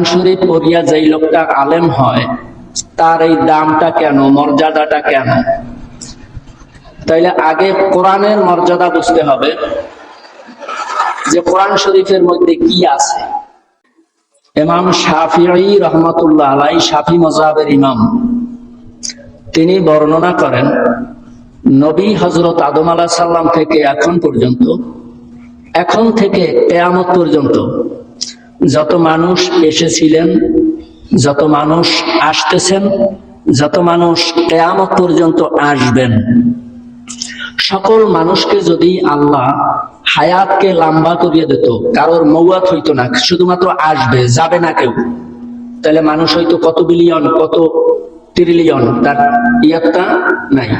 কোরআন শরীফ পড়িয়া যেই লোকটা আলেম হয়, তার এই দামটা কেন, মর্যাদাটা কেন? তাইলে আগে কোরআনের মর্যাদা বুঝতে হবে যে কোরআন শরীফের মধ্যে কি আছে। ইমাম শাফিঈ রহমতুল্লাহ আলাই, শাফি মজাবের ইমাম, তিনি বর্ণনা করেন, নবী হজরত আদম আলাহ সাল্লাম থেকে এখন পর্যন্ত, এখন থেকে কেয়ামত পর্যন্ত যত মানুষ এসেছিলেন, যত মানুষ আসতেছেন, যত মানুষ কেয়ামত পর্যন্ত আসবেন। সকল মানুষকে যদি আল্লাহ হায়াতকে লম্বা করিয়ে দিত, কারোর মৌয়াত হইতো না, শুধুমাত্র আসবে, যাবে না কেউ। তাহলে মানুষ হয়তো কত বিলিয়ন, কত ট্রিলিয়ন তার ইয়াতটা নাই।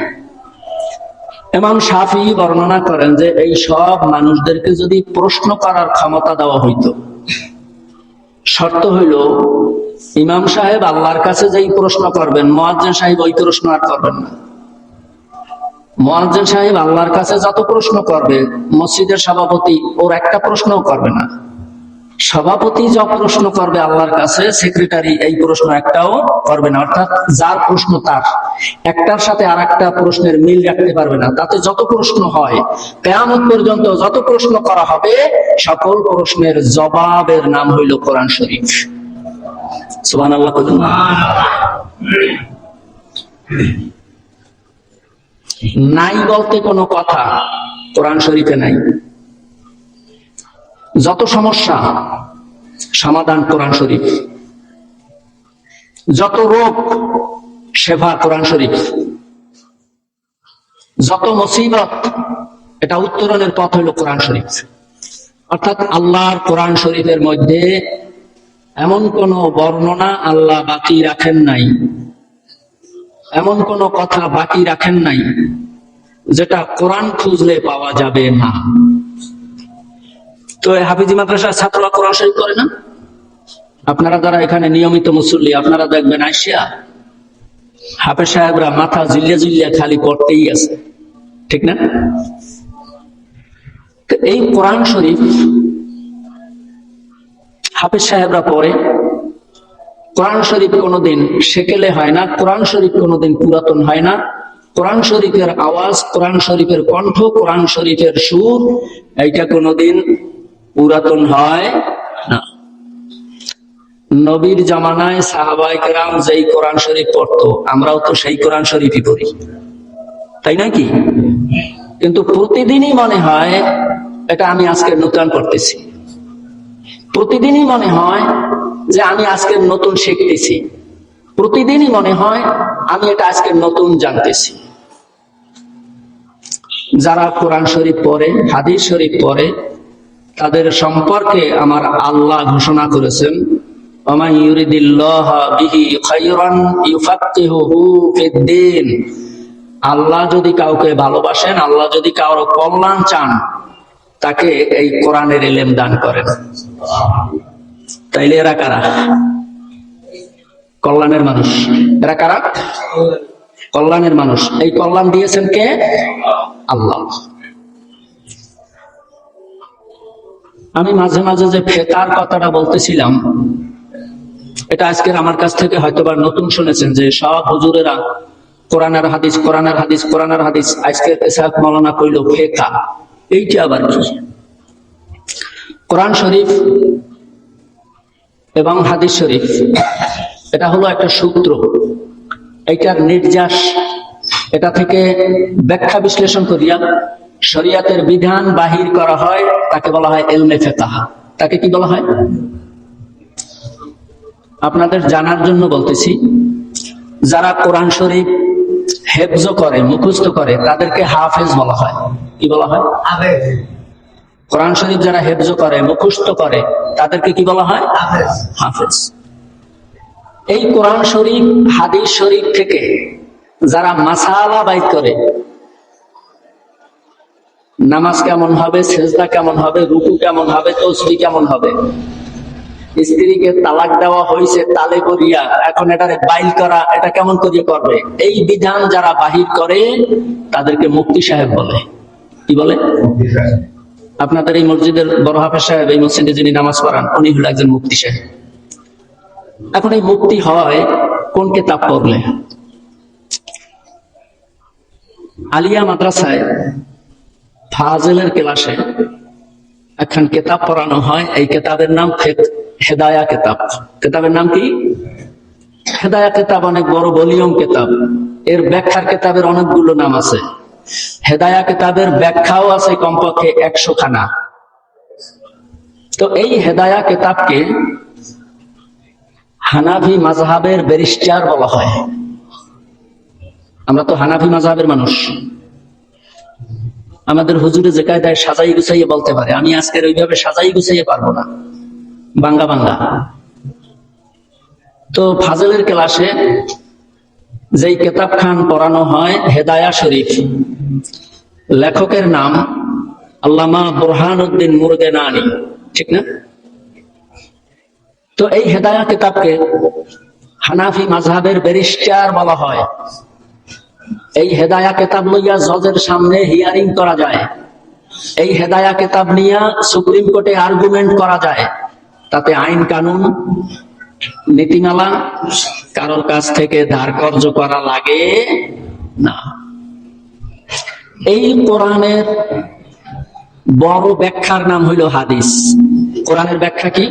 এমাম শাফি বর্ণনা করেন যে, এই সব মানুষদেরকে যদি প্রশ্ন করার ক্ষমতা দেওয়া হইতো শর্ত হইল, ইমাম সাহেব আল্লাহর কাছে যেই প্রশ্ন করবেন, মোয়াজ্জেন সাহেব ওই প্রশ্ন আর করবেন না। মোয়াজ্জেন সাহেব আল্লাহর কাছে যত প্রশ্ন করবে, মসজিদের সভাপতি ওর একটা প্রশ্নও করবে না। সভাপতি যা প্রশ্ন করবে আল্লাহর কাছে সেক্রেটারি এই প্রশ্ন একটাও করবে না, অর্থাৎ যার প্রশ্ন তার, একটার সাথে আর একটা প্রশ্নের মিল রাখতে পারবে না। তাতে যত প্রশ্ন হয়, কেয়ামত পর্যন্ত যত প্রশ্ন করা হবে, সকল প্রশ্নের জবাবের নাম হইল কোরআন শরীফ। সুবান আল্লাহ নাই বলতে কোনো কথা কোরআন শরীফে নাই। যত সমস্যা, সমাধান কোরআন শরীফ। যত রোগ, সেবা কোরআন শরীফ। যত মুসিবত, এটা উত্তরণের পথ হইল কোরআন শরীফ। অর্থাৎ আল্লাহর কোরআন শরীফের মধ্যে এমন কোন বর্ণনা আল্লাহ বাকি রাখেন নাই। এমন কোন কথা বাকি রাখেন নাই, যেটা কোরআন খুঁজলে পাওয়া যাবে না। তো হাফিজি মাদ্রাসার ছাত্ররা কোরআন শরীফ করে না? আপনারা যারা এখানে নিয়মিত মুসল্লি, আপনারা দেখবেন আইসিয়া হাফেজ সাহেবরা মাথা জিল্লিয়া জিল্লিয়া খালি পড়তেই আছে। ঠিক না? এই কোরআন শরীফ হাফেজ সাহেবরা পড়ে। কোরআন শরীফ কোনোদিন সেকেলে হয় না, কোরআন শরীফ কোনোদিন পুরাতন হয় না। কোরআন শরীফের আওয়াজ, কোরআন শরীফের কণ্ঠ, কোরআন শরীফের সুর, এইটা কোনোদিন পুরাতন হয় না। নবীর জামানায় সাহাবাই কেরাম যেই কোরআন শরীফ পড়তো, আমরাও তো সেই কোরআন শরীফই পড়ি। তাই নাকি কিন্তু প্রতিদিনই মনে হয়, এটা আমি আজকে নতুন করতেছি প্রতিদিনই মনে হয় যে আমি আজকে নতুন শিখতেছি। প্রতিদিনই মনে হয় আমি এটা আজকে নতুন জানতেছি। যারা কোরআন শরীফ পড়ে, হাদিস শরীফ পড়ে তাদের সম্পর্কে আমার আল্লাহ ঘোষণা করেছেন আল্লাহ যদি কাউকে ভালোবাসেন, আল্লাহ যদি কারও কল্যাণ চান, তাকে এই কোরআনের এলেম দান করেন। তাইলে এরা কারা? কল্যাণের মানুষ। এরা কারা? কল্যাণের মানুষ। এই কল্যাণ দিয়েছেন কে? আল্লাহ। আমি মাঝে মাঝে যে ফেতার কথাটা বলতেছিলাম, এটা আজকের আমার কাছ থেকে হয়তোবা নতুন শুনেছেন যে সব হুজুরেরা কোরআনের হাদিস কোরআনের হাদিস কোরআনের হাদিস, আজকে এসাদ মৌলানা কইল ফেকা এইটা আবার কি কোরআন শরীফ এবং হাদিস শরীফ, এটা হলো একটা সূত্র। এইটার নির্যাস, এটা থেকে ব্যাখ্যা বিশ্লেষণ করিয়া শরিয়াতের বিধান বাহির করা হয় তাকে বলা হয় এলমে ফেতাহা তাকে কি বলা হয়? আপনাদের জানার জন্য বলতেছি যারা কোরআন শরীফ হেফজ করে মুখস্থ করে তাদেরকে হাফেজ বলা হয়। কি বলা হয়? কোরআন শরীফ যারা হেফজ করে মুখস্থ করে তাদেরকে কি বলা হয়? হাফেজ। এই কোরআন শরীফ হাদিস শরীফ থেকে যারা মাসালা বাইক করে নামাজ কেমন হবে সেজদা কেমন হবে রুকু কেমন হবে তসবি কেমন হবে? স্ত্রীকে তালাক দেওয়া হয়েছে তালে করিয়া এখন এটারে বাইল করা এটা কেমন করিয়া করবে? এই বিধান যারা বাহির করে তাদেরকে মুক্তি সাহেব বলে। কি বলে? আপনাদের এই মসজিদের বড় হাফেজ সাহেব এই মসজিদে যিনি নামাজ পড়ান উনি হলো একজন মুক্তি সাহেব। এখন এই মুক্তি হয় কোন কেতাব পড়লে? আলিয়া মাদ্রাসায় ফাজেলের ক্লাসে এখন কেতাব পড়ানো হয়। এই কেতাবের নাম হেদায়া কেতাব। কেতাবের নাম কি? হেদায়া কেতাব অনেক বড় ভলিউম কেতাব। এর ব্যাখ্যার কেতাবের অনেকগুলো নাম আছে। হেদায়া কেতাবের ব্যাখ্যাও আছে কমপক্ষে একশো খানা তো এই হেদায়া কেতাবকে হানাফি মাযহাবের ব্যারিস্টার বলা হয়। আমরা তো হানাফি মাযহাবের মানুষ। আমাদের হুজুরে যে কায়দায় সাজাই গুছাইয়ে বলতে পারে, আমি আজকের ওইভাবে সাজাই গুছাইয়ে পারব না। বাঙ্গা বাঙ্গা তো ফাজলের ক্লাসে যেই কেতাব খান পড়ানো হয়, হেদায়া শরীফ, লেখকের নাম আল্লামা বুরহান উদ্দিন মুরগেনানি, ঠিক না? তো এই হেদায়া কিতাবকে হানাফি মাযহাবের ব্যারিস্টার বলা হয়। এই হেদায়া কেতাব লইয়া জজের সামনে হিয়ারিং করা যায়। এই হেদায়া কিতাব নিয়ে সুপ্রিম কোর্টে আর্গুমেন্ট করা যায়। তাতে আইন কানুন, নীতিমালা, কারোর কাছ থেকে ধার কর্য করা লাগে না। এই কোরআনের বড় ব্যাখ্যার নাম হইল হাদিস। কোরআনের ব্যাখ্যা কি?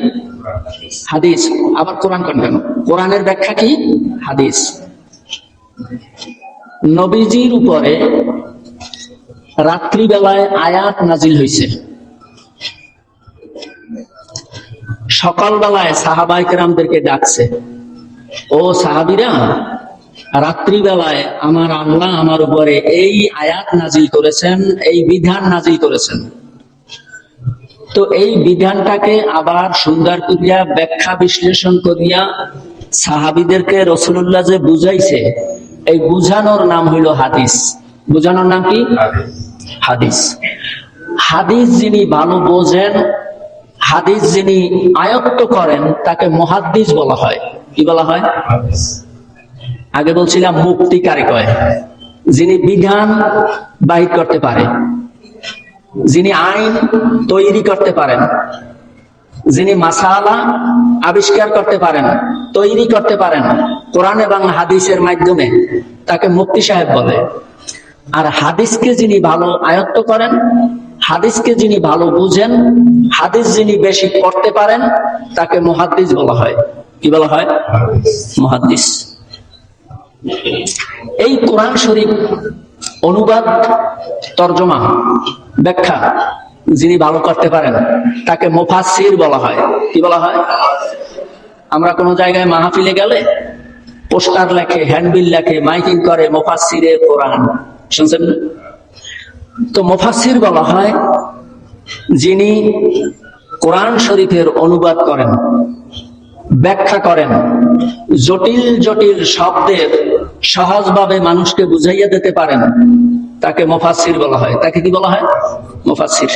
হাদিস। আবার কোরআন কেন? কোরআনের ব্যাখ্যা কি? হাদিস। নবীজির উপরে রাত্রিবেলায় আয়াত নাজিল হয়েছে সকালবেলায় সাহাবাই কেরামদেরকে ডাকছে, ও সাহাবিরা, রাত্রিবেলায় আমার আল্লাহ আমার উপরে এই আয়াত নাজিল করেছেন, এই বিধান নাজিল করেছেন। তো এই বিধানটাকে আবার সুন্দর করিয়া ব্যাখ্যা বিশ্লেষণ করিয়া সাহাবিদেরকে রসুল্লাহ যে বুঝাইছে এই বুঝানোর নাম হইল হাদিস। বুঝানোর নাম কি? হাদিস। হাদিস যিনি ভালো বোঝেন হাদিস যিনি আয়ত্ত করেন তাকে মহাদ্দিস বলা হয়। কি বলা হয়? আগে বলছিলাম মুক্তি কারে কয়? যিনি বিধান বাহির করতে পারে যিনি আইন তৈরি করতে পারেন। যিনি মাসালা আবিষ্কার করতে পারেন, তৈরি করতে পারেন, কোরআন এবং হাদিসের মাধ্যমে তাকে মুক্তি সাহেব বলে। আর হাদিসকে যিনি ভালো আয়ত্ত করেন, হাদিসকে যিনি ভালো বুঝেন, হাদিস যিনি বেশি করতে পারেন, তাকে মুহাদ্দিস বলা হয়। কি বলা হয়? মুহাদ্দিস। এই কোরআন শরীফ অনুবাদ, তর্জমা, ব্যাখ্যা যিনি ভালো করতে পারেন, তাকে মুফাসসির বলা হয়। কি বলা হয়? আমরা কোনো জায়গায় মাহফিলে গেলে পোস্টার লেখে, হ্যান্ডবিল লেখে, মাইকিং করে মুফাসসিরে কোরআন। শুনছেন তো মুফাসসির বলা হয় যিনি কোরআন শরীফের অনুবাদ করেন, ব্যাখ্যা করেন, জটিল জটিল শব্দের সহজভাবে মানুষকে বুঝাইয়া দিতে পারেন, তাকে মুফাসসির বলা হয়। তাকে কি বলা হয়? মুফাসসির।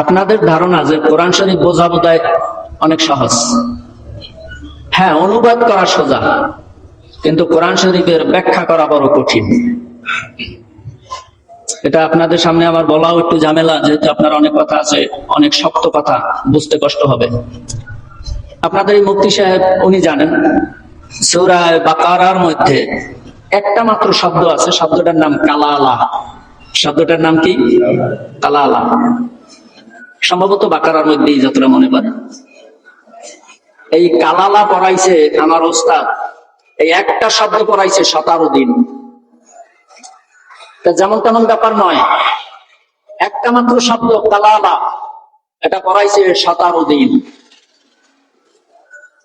আপনাদের ধারণা যে কোরআন শরীফ বোঝা বোধহয় অনেক সহজ। হ্যাঁ অনুবাদ করা সোজা, কিন্তু কোরআন শরীফের ব্যাখ্যা করা বড় কঠিন। এটা আপনাদের সামনে আমার বলাও একটু ঝামেলা, যেহেতু আপনার অনেক কথা আছে, অনেক শক্ত কথা, বুঝতে কষ্ট হবে। আপনাদের এই মুক্তি সাহেব, উনি জানেন সৌরায় বা বাকারার মধ্যে একটা মাত্র শব্দ আছে, শব্দটার নাম কালালা। শব্দটার নাম কি? কালালা। সম্ভবত বাকারার মধ্যেই যতটা মনে পারে এই কালালা পড়াইছে আমার ওস্তাদ, এই একটা শব্দ পড়াইছে সতেরো দিন। যেমন তেমন ব্যাপার নয়, একটা মাত্র শব্দ, কালালা, এটা পড়াইছে সতেরো দিন।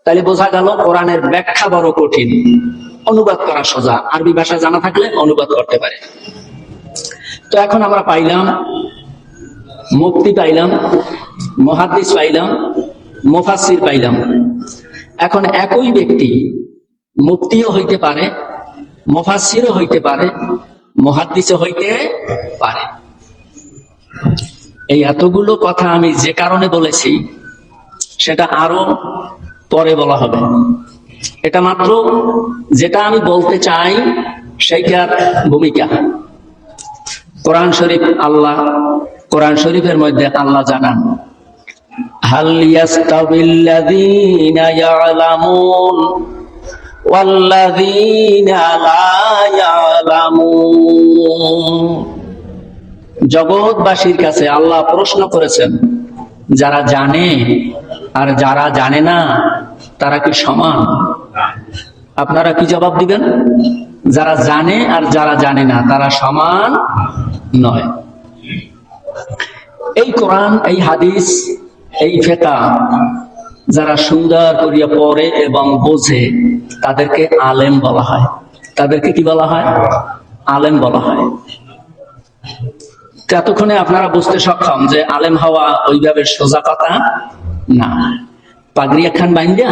তাহলে বোঝা গেল কোরআনের ব্যাখ্যা বড় কঠিন। অনুবাদ করা সোজা, আরবি ভাষা জানা থাকলে অনুবাদ করতে পারে। তো এখন আমরা পাইলাম মুক্তি পাইলাম মহাদিস পাইলাম মুফাসির পাইলাম। এখন একই ব্যক্তি মুক্তিও হইতে পারে মুফাসিরও হইতে পারে মহাদিসও হইতে পারে। এই এতগুলো কথা আমি যে কারণে বলেছি, সেটা আরও পরে বলা হবে। এটা মাত্র যেটা আমি বলতে চাই সেইটার ভূমিকা? কোরআন শরীফ আল্লাহ কোরআন শরীফের মধ্যে আল্লাহ জানান هل يستوي الذين يعلمون والذين لا يعلمون জগৎবাসীর কাছে আল্লাহ প্রশ্ন করেছেন যারা জানে আর যারা জানে না তারা কি সমান আপনারা কি জবাব দিবেন যারা জানে আর যারা জানে না তারা সমান নয় এই কোরআন, এই হাদিস, এই ফেকা যারা সুন্দর করিয়া পড়ে এবং বোঝে, তাদেরকে আলেম বলা হয়। তাদেরকে কি বলা হয়? আলেম বলা হয়। এতক্ষণে আপনারা বুঝতে সক্ষম যে আলেম হওয়া ওইভাবে সোজা কথা না। পাগড়ি একখান বাইন্দা,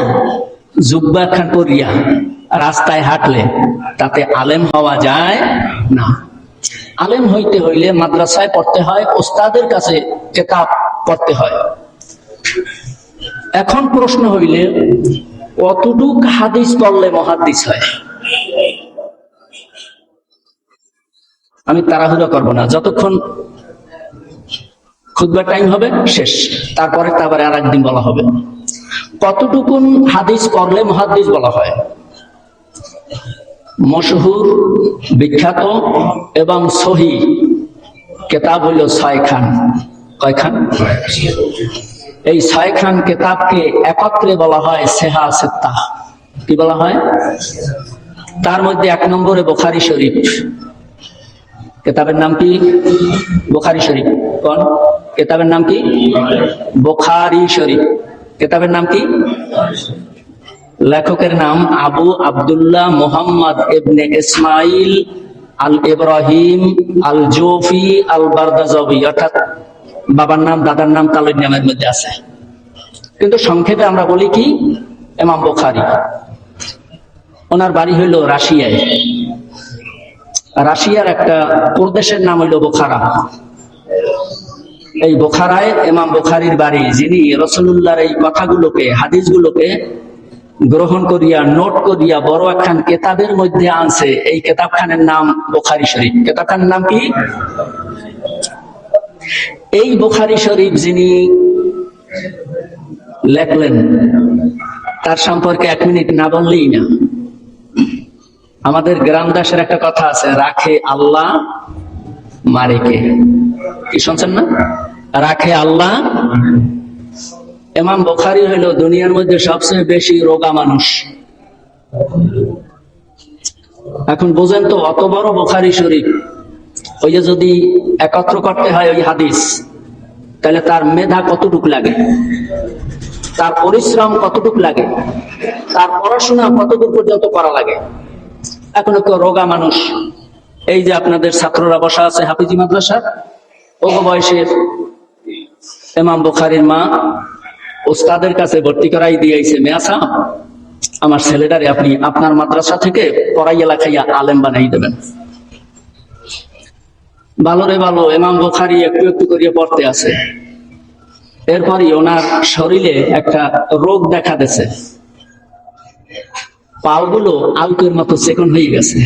জুব্বা একখান পরিয়া, রাস্তায় হাঁটলে তাতে আলেম হওয়া যায় না। আলেম হইতে হইলে মাদ্রাসায় পড়তে হয় ওস্তাদের কাছে কেতাব পড়তে হয়। এখন প্রশ্ন হইলে, কতটুক হাদিস পড়লে মহাদিস হয়? আমি তাড়াহুড়া করব না, যতক্ষণ খুদবা টাইম হবে, শেষ। তারপরে তারপরে আর একদিন বলা হবে। কতটুকুন হাদিস করলে মহাদিস বলা হয়? মশহুর, বিখ্যাত এবং সহি কেতাব হইল ছয় খান। কয় খান? এই ছয় খান কেতাবকে একত্রে বলা হয় সেহা সেত্তা। কি বলা হয়? তার মধ্যে এক নম্বরে বোখারি শরীফ। কেতাবের নাম কি? বোখারি শরীফ। কোন? কেতাবের নাম কি? বোখারি শরীফ। কেতাবের নাম কি? লেখকের নাম আবু আব্দুল্লাহ মোহাম্মদ ইবনে ইসমাইল আল ইব্রাহিম আল জোফি আল বারদাজবি অর্থাৎ বাবার নাম, দাদার নাম তালুর নামের মধ্যে আছে। কিন্তু সংক্ষেপে আমরা বলি কি? এমাম বোখারি। ওনার বাড়ি হইল রাশিয়ায়। রাশিয়ার একটা প্রদেশের নাম হইল বোখারা। এই বোখারায় এমাম বোখারির বাড়ি, যিনি রসুল্লাহর এই কথাগুলোকে, হাদিসগুলোকে গ্রহণ করিয়া, নোট করিয়া বড় একখান কেতাবের মধ্যে আনছে। এই কেতাবখানের নাম বোখারি শরীফ। কেতাবখানের নাম কি? এই বোখারি শরীফ যিনি লেখলেন, তার সম্পর্কে এক মিনিট না বললেই না। আমাদের গ্রাম দাসের একটা কথা আছে, রাখে আল্লাহ মারে কে কি শুনছেন না? রাখে আল্লাহ এমাম বোখারি হইল দুনিয়ার মধ্যে সবচেয়ে বেশি রোগা মানুষ। এখন বোঝেন তো, অত বড় বোখারি শরীফ, ওই যে যদি একত্র করতে হয় ওই হাদিস, তাহলে তার মেধা কতটুক লাগে? তার পরিশ্রম কতটুক লাগে? তার পড়াশোনা কতটুক পর্যন্ত করা লাগে? এখন তো রোগা মানুষ? এই যে আপনাদের ছাত্ররা বসা আছে হাফিজি মাদ্রাসা ও বয়সের এমাম বুখারির মা ওস্তাদের কাছে ভর্তি করাই দিয়েছে। মেয়াসা আমার ছেলেটারে আপনি আপনার মাদ্রাসা থেকে পড়াইয়া লেখাইয়া আলেম বানাই দেবেন। ভালো রে ভালো এমাম বুখারি একটু একটু করিয়া পড়তে আছে। এরপরই ওনার শরীরে একটা রোগ দেখা দিছে পালগুলো আলকের মতো চেকন হয়ে গেছে।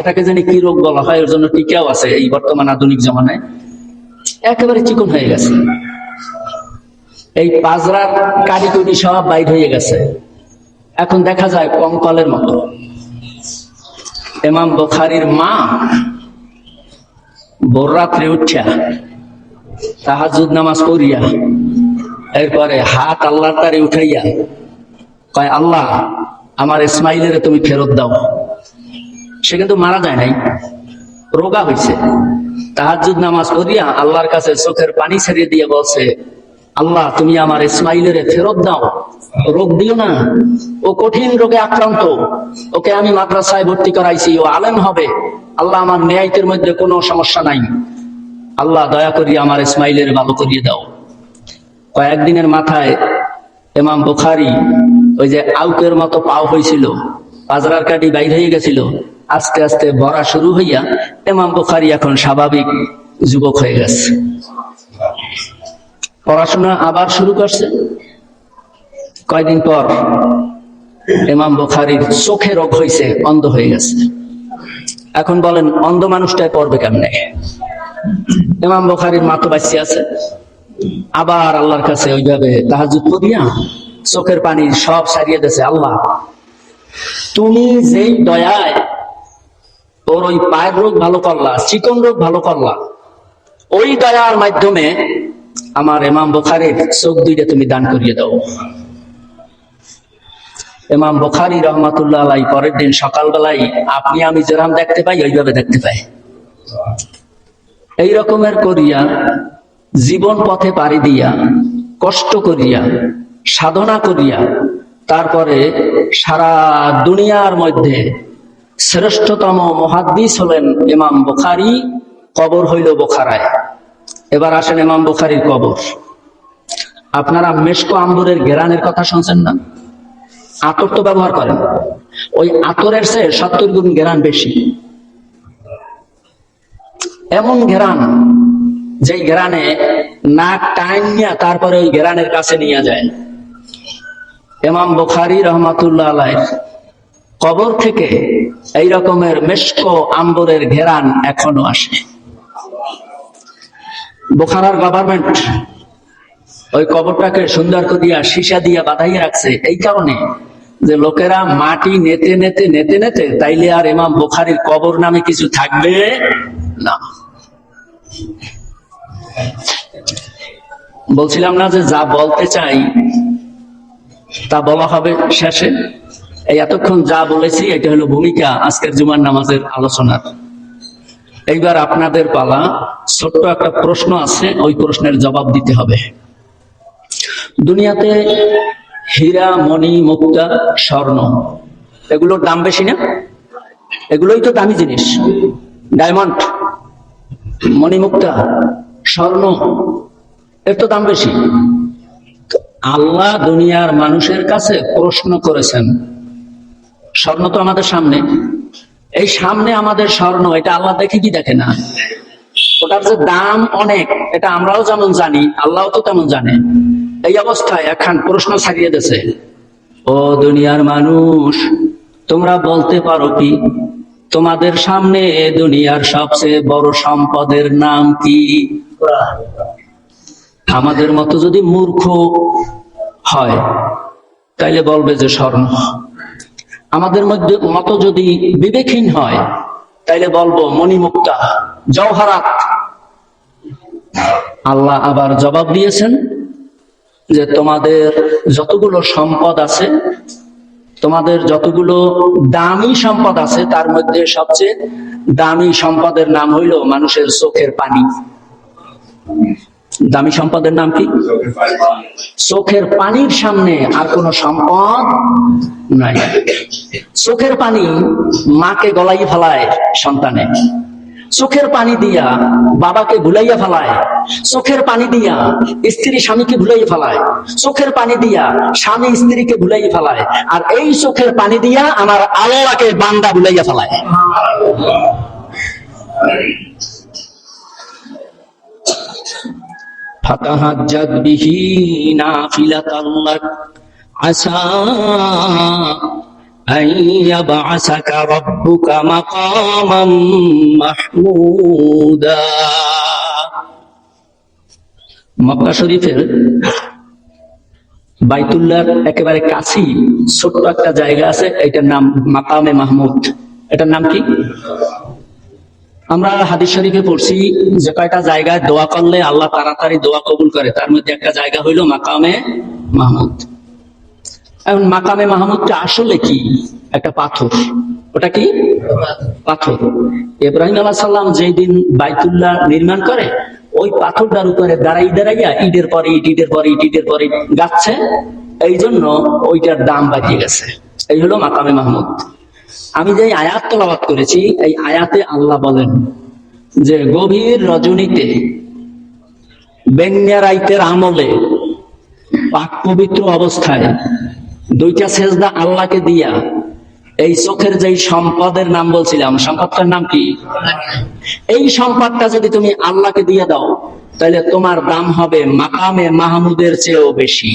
এটাকে জানি কি রোগ বলা হয় ওর জন্য টিকাও আছে এই বর্তমান আধুনিক জমানায়। একেবারে চিকন হয়ে গেছে। এই পাজরার কারিকুটি সব বাইর হয়ে গেছে। এখন দেখা যায় কঙ্কলের মতো। এমাম বখারির মা ভোর রাত্রে উঠছা তাহাজুদ নামাজ পড়িয়া এরপরে হাত আল্লাহর তারে উঠাইয়া কয়, আল্লাহ, আমার ইসমাইলের তুমি ফেরত দাও। সে কিন্তু মারা যায় নাই, রোগা হয়েছে তাহাজুদ নামাজ পড়িয়া আল্লাহর কাছে চোখের পানি ছেড়ে দিয়ে বলছে আল্লাহ, তুমি আমার ইসমাইলের ফেরত দাও। রোগ দিও না। ও কঠিন রোগে আক্রান্ত। ওকে আমি মাদ্রাসায় ভর্তি করাইছি। ও আলেম হবে। আল্লাহ, আমার ন্যায়তের মধ্যে কোনো সমস্যা নাই। আল্লাহ, দয়া করিয়া আমার ইসমাইলের ভালো করিয়ে দাও। কয়েকদিনের মাথায় এমাম বুখারি ওই যে আউকের মতো পাও হয়েছিল পাজরার কাটি বাইর হয়ে গেছিল। আস্তে আস্তে ভরা শুরু হইয়া এমাম বুখারি এখন স্বাভাবিক যুবক হয়ে গেছে। পড়াশোনা আবার শুরু করছে। কয়দিন পর এমাম বুখারির চোখে রোগ হয়েছে অন্ধ হয়ে গেছে। এখন বলেন, অন্ধ মানুষটাই পড়বে কেমনে? এমাম বুখারির মা তো আছে। আবার আল্লাহর কাছে ওইভাবে তাহাজুদ করিয়া চোখের পানি সব সারিয়ে দিয়েছে, আল্লাহ, তুমি যেই দয়ায় ওর ওই পায়ের রোগ ভালো করলা, চিকন রোগ ভালো করলা, ওই দয়ার মাধ্যমে আমার এমাম বোখারের চোখ দুইটা তুমি দান করিয়ে দাও। এমাম বোখারি রহমাতুল্লাহ আলাই পরের দিন সকালবেলায়, আপনি আমি যেরাম দেখতে পাই, ওইভাবে দেখতে পাই। এই রকমের করিয়া, জীবন পথে পাড়ি দিয়া, কষ্ট করিয়া, সাধনা করিয়া, তারপরে সারা দুনিয়ার মধ্যে শ্রেষ্ঠতম মহাদ্দিস হলেন ইমাম বোখারি, কবর হইল বোখারায়। এবার আসেন ইমাম বুখারির কবর। আপনারা মেশকো আম্বুরের গেরানের কথা শুনছেন না? আতর তো ব্যবহার করেন। ওই আতরের চেয়ে সত্তর গুণ গেরান বেশি। এমন ঘেরান যেই ঘেরানে নাক নিয়ে তারপরে ওই গেরানের কাছে নিয়ে যায়। এমাম বুখারি রহমাতুল্লাহ আলাইহ কবর থেকে এই রকমের মেশকো আম্বরের ঘেরান এখনও আসে। বোখারার গভর্নমেন্ট ওই কবরটাকে সুন্দর করিয়া সীসা দিয়া বাঁধাইয়া রাখছে। এই কারণে যে লোকেরা মাটি নেতে নেতে নেতে নেতে তাইলে আর এমাম বোখারির কবর নামে কিছু থাকবে না। বলছিলাম না যে যা বলতে চাই তা বলা হবে শেষে। এই এতক্ষণ যা বলেছি, এটা হলো ভূমিকা আজকের জুমার নামাজের আলোচনার। এইবার আপনাদের পালা ছোট্ট একটা প্রশ্ন আছে, ওই প্রশ্নের জবাব দিতে হবে। দুনিয়াতে হীরা, মণি, মুক্তা, স্বর্ণ এগুলোর দাম বেশি না? এগুলোই তো দামি জিনিস। ডায়মন্ড মণিমুক্তা স্বর্ণ, এর তো দাম বেশি। আল্লাহ দুনিয়ার মানুষের কাছে প্রশ্ন করেছেন, স্বর্ণ তো আমাদের সামনে। এই সামনে আমাদের স্বর্ণ, এটা আল্লাহ দেখে কি দেখে না? ওটার যে দাম অনেক, এটা আমরাও যেমন জানি, আল্লাহ তো তেমন জানে। এই অবস্থায় এখন প্রশ্ন ছাড়িয়ে দিয়েছে। ও দুনিয়ার মানুষ, তোমরা বলতে পারো কি? তোমাদের সামনে দুনিয়ার সবচেয়ে বড় সম্পদের নাম কি? আমাদের মতো যদি মূর্খ হয়, তাইলে বলবে যে স্বর্ণ। আমাদের মধ্যে মতো যদি বিবেকহীন হয়, তাইলে বলব মণিমুক্তা, জওহারাত। আল্লাহ আবার জবাব দিয়েছেন যে তোমাদের যতগুলো সম্পদ আছে, তোমাদের যতগুলো দামি সম্পদ আছে, তার মধ্যে সবচেয়ে দামি সম্পদের নাম হইল মানুষের চোখের পানি। দামি সম্পদের নাম কি? চোখের পানির সামনে আর কোন সম্পদ নাই। চোখের পানি মাকে গলাই ফেলায় সন্তানে। চোখের পানি দিয়া বাবাকে ভুলাইয়া ফেলায়। চোখের পানি দিয়া স্ত্রী স্বামীকে ভুলাইয়া ফেলায়। চোখের পানি দিয়া স্বামী স্ত্রীকে ভুলাইয়া ফেলায়। আর এই চোখের পানি দিয়া আমার আল্লাহকে বান্দা ভুলাইয়া ফেলায়। فتهجد به نافلة لك عسى أن يبعثك ربك مقاما محمودا মক্কা শরীফের বাইতুল্লাহর একেবারে কাছেই ছোট্ট একটা জায়গা আছে এটার নাম মাকামে মাহমুদ এটার নাম কি আমরা হাদিস শরীফে পড়ছি যে কয়টা জায়গায় দোয়া করলে আল্লাহ তাড়াতাড়ি দোয়া কবুল করে। তার মধ্যে একটা জায়গা হইল মাকামে মাহমুদ। এখন মাকামে মাহমুদটা আসলে কি? একটা পাথর। ওটা কি? পাথর। ইব্রাহিম আলাহ সাল্লাম যেই দিন বাইতুল্লাহ নির্মাণ করে, ওই পাথরটার উপরে দাঁড়াই দাঁড়াইয়া ইটের পরে ইট ইটের পরে ইট ইটের পরে গাচ্ছে। এই জন্য ওইটার দাম বাড়িয়ে গেছে। এই হলো মাকামে মাহমুদ। আমি যে আয়াত তলাবাত করেছি, এই আয়াতে আল্লাহ বলেন যে গভীর রজনীতে বেঙ্গা রাইতের আমলে পাক পবিত্র অবস্থায় দুইটা সেজদা আল্লাহকে দিয়া এই চোখের যেই সম্পদের নাম বলছিলাম, সম্পদটার নাম কি? এই সম্পদটা যদি তুমি আল্লাহকে দিয়ে দাও, তাহলে তোমার দাম হবে মাকামে মাহমুদের চেয়েও বেশি।